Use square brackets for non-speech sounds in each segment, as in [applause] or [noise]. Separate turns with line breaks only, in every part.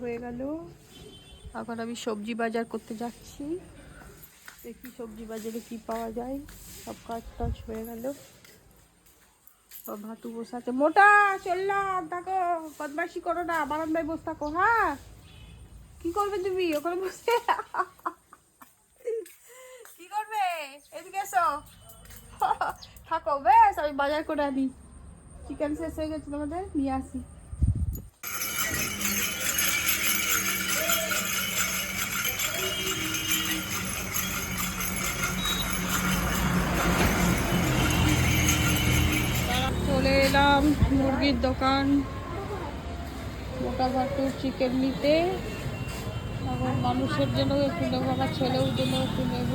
হয়ে গেল। এখন আমি সবজি বাজার করতে যাচ্ছি। দেখি সবজি বাজারে কি পাওয়া যায়। সব কাজ টাজ হয়ে গেল। সব ভাতু বসে আছে। মোটা চললাম থাকো বদমাসি করো না। বারান্দায় বসে থাকো হ্যাঁ? কি করবে তুমি? ওখানে বসে? কি করবে? এদিকে এসো। থাকো, বেশ, আমি বাজার করে আনি। চিকেন শেষ হয়ে গেছে তোমাদের, নিয়ে আসি। এলাম মুরগির দোকান মোটা ভাটু চিকেন নিতে। এখন মানুষের জন্য একটু নেব, আমার ছেলের জন্য একটু নেব।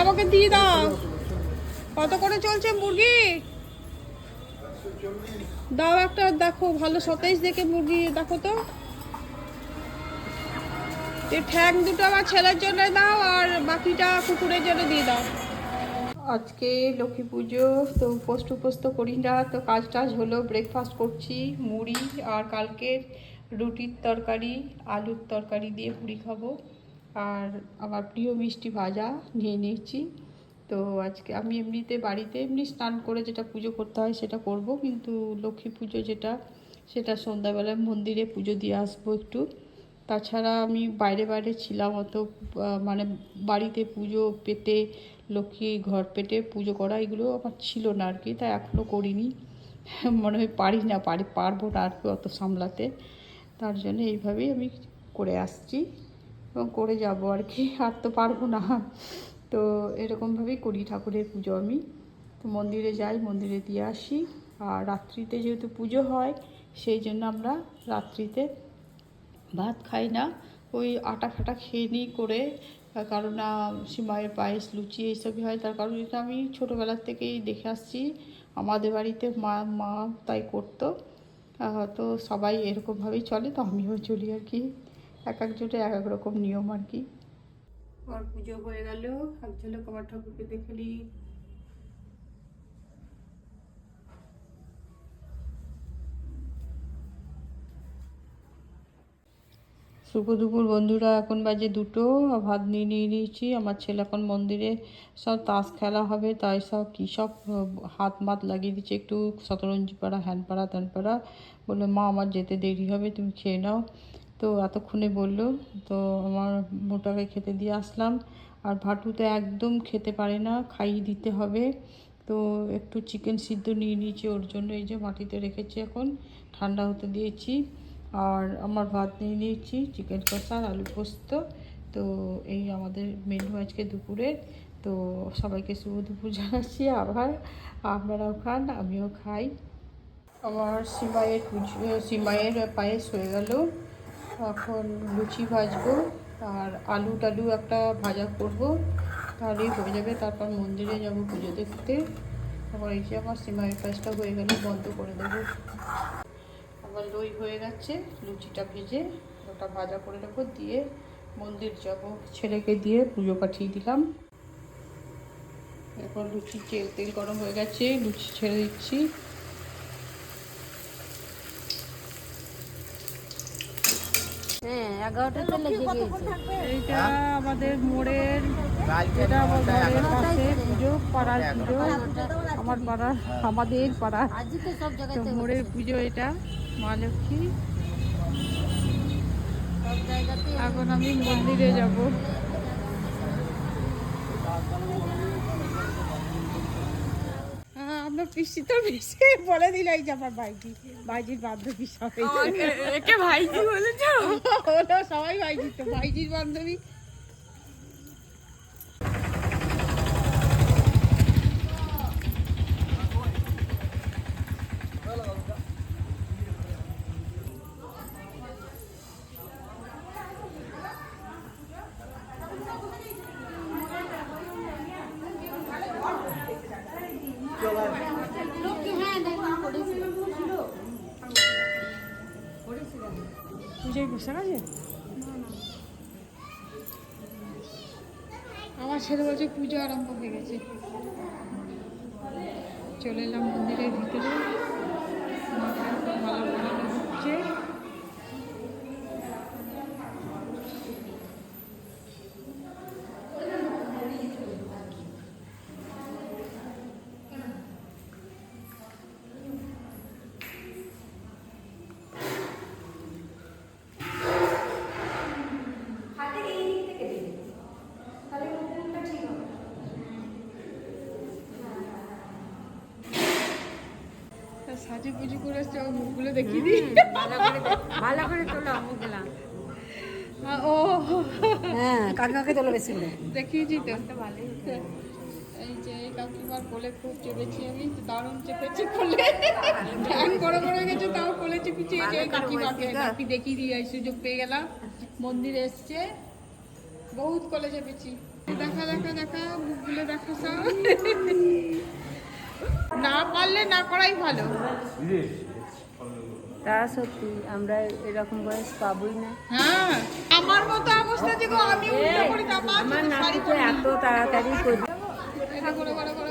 আমাকে দিয়ে দাও। কত করে চলছে মুরগি? দাও একটা, দেখো, ভালো সতেজ দেখে মুরগি, দেখো তো। ঠ্যাং দুটো আমার ছেলের জন্য দাও, আর বাকিটা কুকুরের জন্য দিয়ে দাও। আজকে লক্ষ্মী পুজো, তো পোস্ট উপোস্ত করি না, তো কাজ টাজ হলো ব্রেকফাস্ট করছি, মুড়ি আর কালকের রুটির তরকারি, আলুর তরকারি দিয়ে মুড়ি খাব। আর আমার প্রিয় মিষ্টি ভাজা নিয়ে নিয়েছি। তো আজকে আমি এমনিতে বাড়িতে এমনি স্নান করে যেটা পুজো করতে হয় সেটা করব, কিন্তু লক্ষ্মী পুজো যেটা, সেটা সন্ধ্যাবেলায় মন্দিরে পুজো দিয়ে আসব একটু। তাছাড়া আমি বাইরে বাইরে ছিলাম অত মানে বাড়িতে পুজো পেতে, লক্ষ্মী ঘর পেটে পুজো করা এগুলো আমার ছিল না আর কি তাই এখনও করিনি। [laughs] মনে হয় পারি না, পারি, পারব না আর কি অত সামলাতে। তার জন্য এইভাবেই আমি করে আসছি এবং করে যাব আর কি, আর তো পারব না। তো এরকমভাবেই করি ঠাকুরের পুজো আমি। তো মন্দিরে যাই, মন্দিরে দিয়ে আসি। আর রাত্রিতে যেহেতু পুজো হয়, সেই জন্য আমরা রাত্রিতে ভাত খাই না। ওই আটা ফাটা খেয়ে নিই করে কারণ না সিমাইয়ের পায়েস, লুচি এইসবই হয়। তার কারণ এটা আমি ছোটোবেলার থেকেই দেখে আসছি। আমাদের বাড়িতে মা মা তাই করতো। তো সবাই এরকমভাবেই চলে, তো আমিও চলি আর কি। এক একজনের এক এক রকম নিয়ম আর কি। আর পুজো হয়ে গেল। এক ঝলক আমার ঠাকুরকে দেখে নিই। শুভ দুপুর বন্ধুরা, এখন বাজে দুটো ভাত নিয়ে নিয়ে নিয়েছি। আমার ছেলে এখন মন্দিরে সব তাস খেলা হবে, তাই সব কী সব হাত মাত লাগিয়ে দিচ্ছে একটু শতরঞ্জি পাড়া হ্যান পাড়া ত্যান পাড়া বলল, মা, আমার যেতে দেরি হবে, তুমি খেয়ে নাও। তো এতক্ষণে বলল, তো আমার মোটাকে খেতে দিয়ে আসলাম। আর ভাটু তো একদম খেতে পারে না, খাইয়ে দিতে হবে। তো একটু চিকেন সিদ্ধ নিয়ে নিয়েছি, ওর জন্য এই যে মাটিতে রেখেছি এখন, ঠান্ডা হতে দিয়েছি। আর আমার ভাত নিয়ে নিয়েছি চিকেন কষা আর আলু পোস্ত। তো এই আমাদের মেনু আজকে দুপুরে। তো সবাইকে শুভ দুপুর জানাচ্ছি। আবার আপনারাও খান, আমিও খাই। আমার সিমাইয়ের সিমাইয়ের পায়েস হয়ে গেল। এখন লুচি ভাজবো আর আলু টালু একটা ভাজা করব। তাহলেই হয়ে যাবে। তারপর মন্দিরে যাব পুজো দেখতে। তারপর এই যে আমার সিমাইয়ের পায়েসটা হয়ে গেলে, বন্ধ করে দেবো। লই হয়ে গেছে লুচিটা ভেজে ওটা ভাজা করে রাখব দিয়ে মন্দির যাব ছেলেকে দিয়ে পুজো পাঠিয়ে দিলাম। এরপর লুচি তেল তেল গরম হয়ে গেছে লুচি ছেড়ে দিচ্ছি।
হ্যাঁ এগারোটাতে লেগে গিয়েছে।
এইটা আমাদের মোড়ের এটা আমার পাশে পুজো পাড়ার পুজো আমার পাড়ার আমাদের পাড়ার
সব জায়গাতে
মোড়ের পুজো এটা। মা লক্ষ্মী এখন আমি মন্দিরে যাব। আপনার পিসি তো বেশি বলে দিল এই যে আমার ভাইজি। ভাইজির বান্ধবী সবাই।
একে ভাইজি বলেছ?
সবাই ভাইজি তো। ভাইজির বান্ধবী কাছে আমার ছেলে বলছে পুজো আরম্ভ হয়ে গেছে। চলে এলাম মন্দিরের ভিতরে। মাথা ভালো হচ্ছে তা সাজু পুজো করে এসছে ওর মুখগুলো দেখিয়ে দিই।
ভালো করে ভালো করে তোলো মুখগুলা।
ও।
হ্যাঁ কাকিমাকে তোলো বেশি করে?
দেখিয়েছি তো। এই যে এই কাকিমার কোলে খুব চেপেছি আমি দারুণ চেপেছি কোলে। ঠ্যাং বড় বড় হয়ে গেছে তাও কোলে চেপেছি। এই যে এই কাকিমাকে কাকি দেখিয়ে দিয়ে এই সুযোগ পেয়ে গেলাম। মন্দিরে এসছে। বহুত কোলে চেপেছি। দেখা দেখা দেখা মুখগুলো দেখা সব। পারলে না করাই ভালো।
তা সত্যি আমরা এরকম বয়স পাবই না।
হ্যাঁ আমার মতো অবস্থা যে আমি উল্টো করি না
আমার নাতি তো এত তাড়াতাড়ি করি
এটা করে করে করে।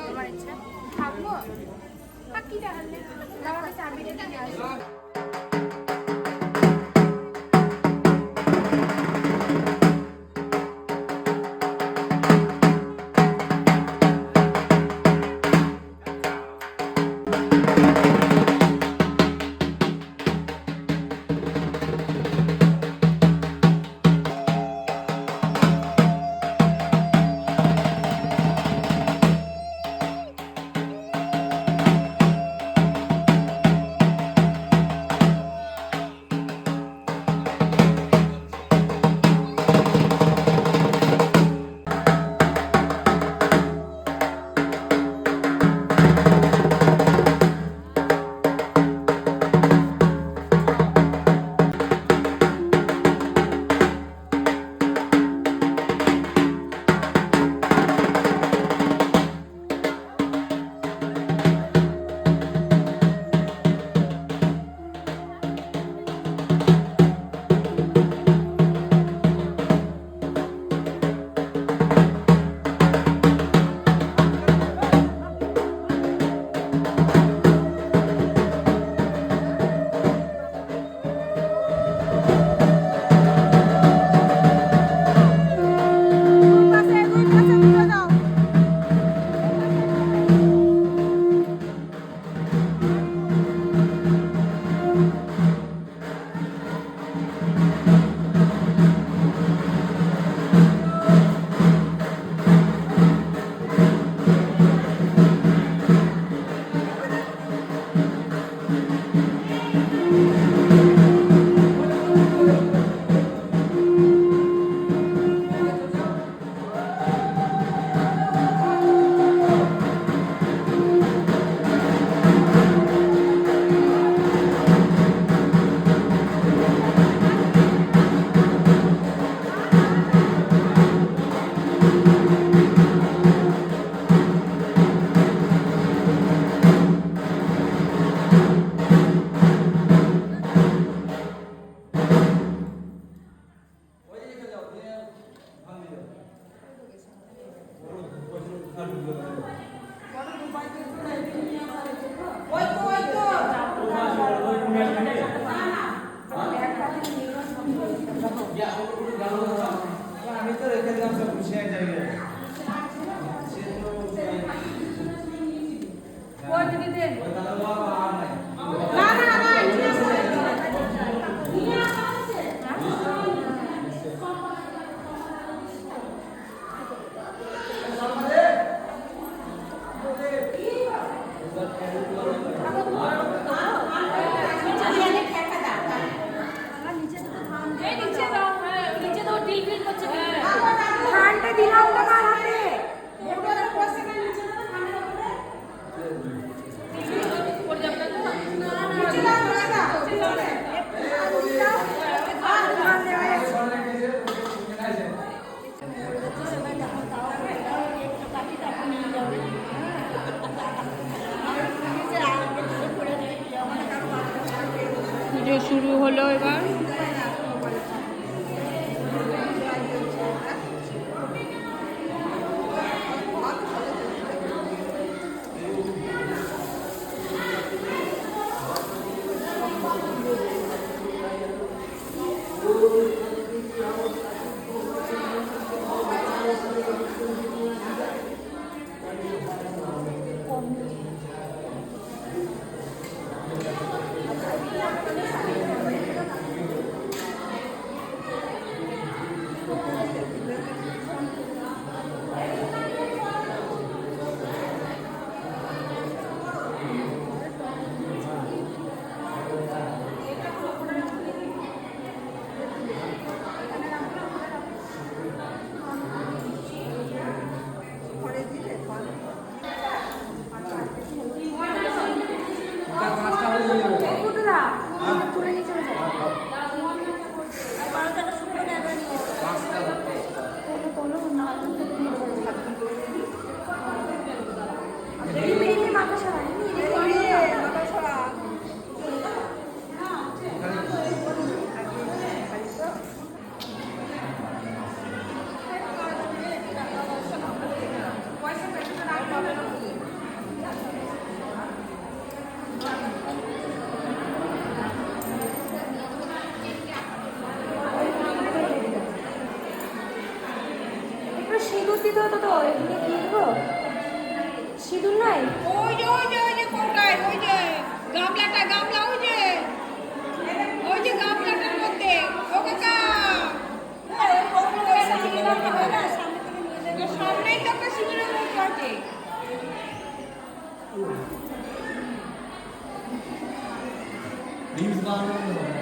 আমি তো রেখে দিলাম সব খুশি এক জায়গায় ওই দাদা বাবা
পুজো শুরু হলো এবার। সিঁদুর নাই
ওই যে ওই যে ওই যে কোনটায় ওই যে গামলাটা গামলা ওই যে ওই যে গামলাটার মধ্যে। ও কাকা সামনেই তো একটা সিঁদুরের মুখ আছে এটা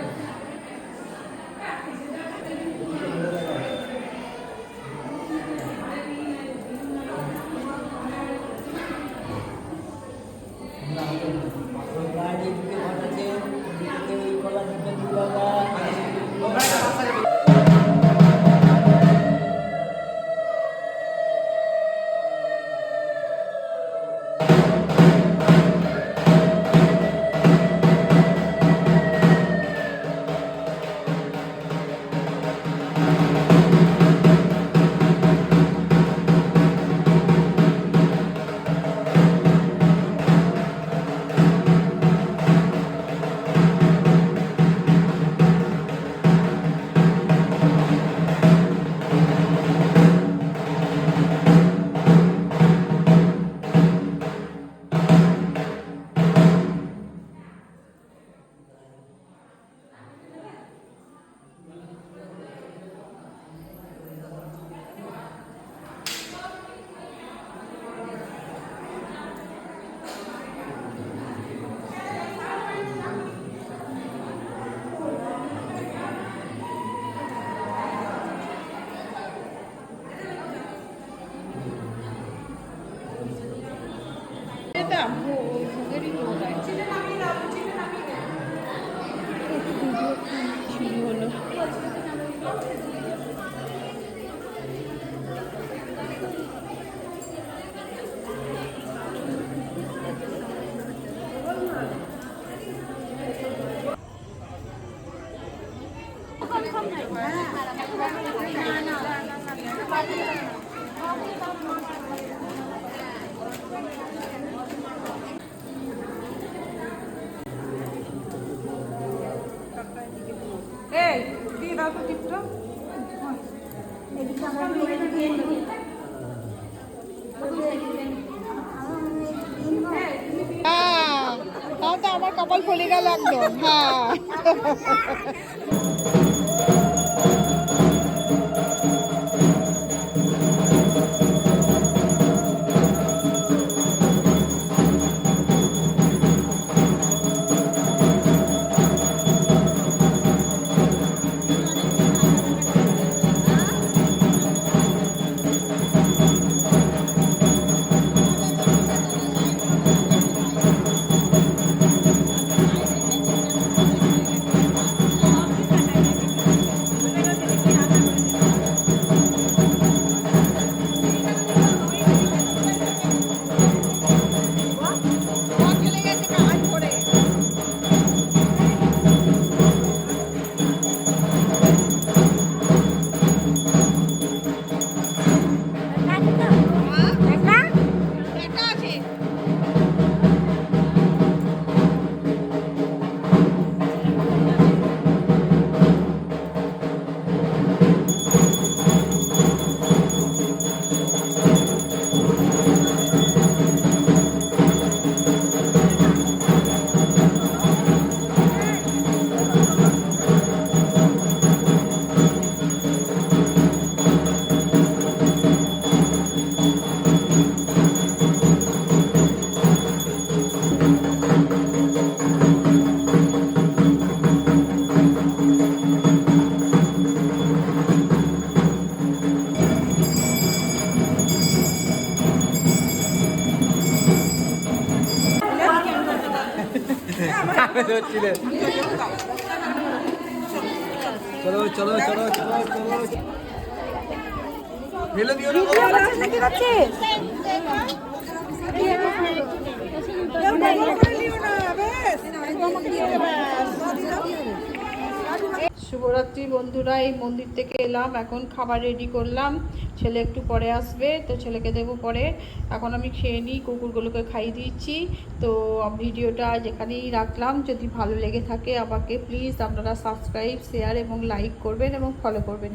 আমার কপাল ফুলে গেল একদম হ্যাঁ।
চলো চলো চলো চলো চলো ফেলে দিও না। শুভরাত্রি বন্ধুরা, এই মন্দির থেকে এলাম, এখন খাবার রেডি করলাম। ছেলে একটু পরে আসবে, তো ছেলেকে দেবো পরে। এখন আমি খেয়ে নিই, কুকুরগুলোকে খাইয়ে দিচ্ছি। তো ভিডিওটা যেখানেই রাখলাম। যদি ভালো লেগে থাকে আমাকে প্লিজ আপনারা সাবস্ক্রাইব শেয়ার এবং লাইক করবেন এবং ফলো করবেন।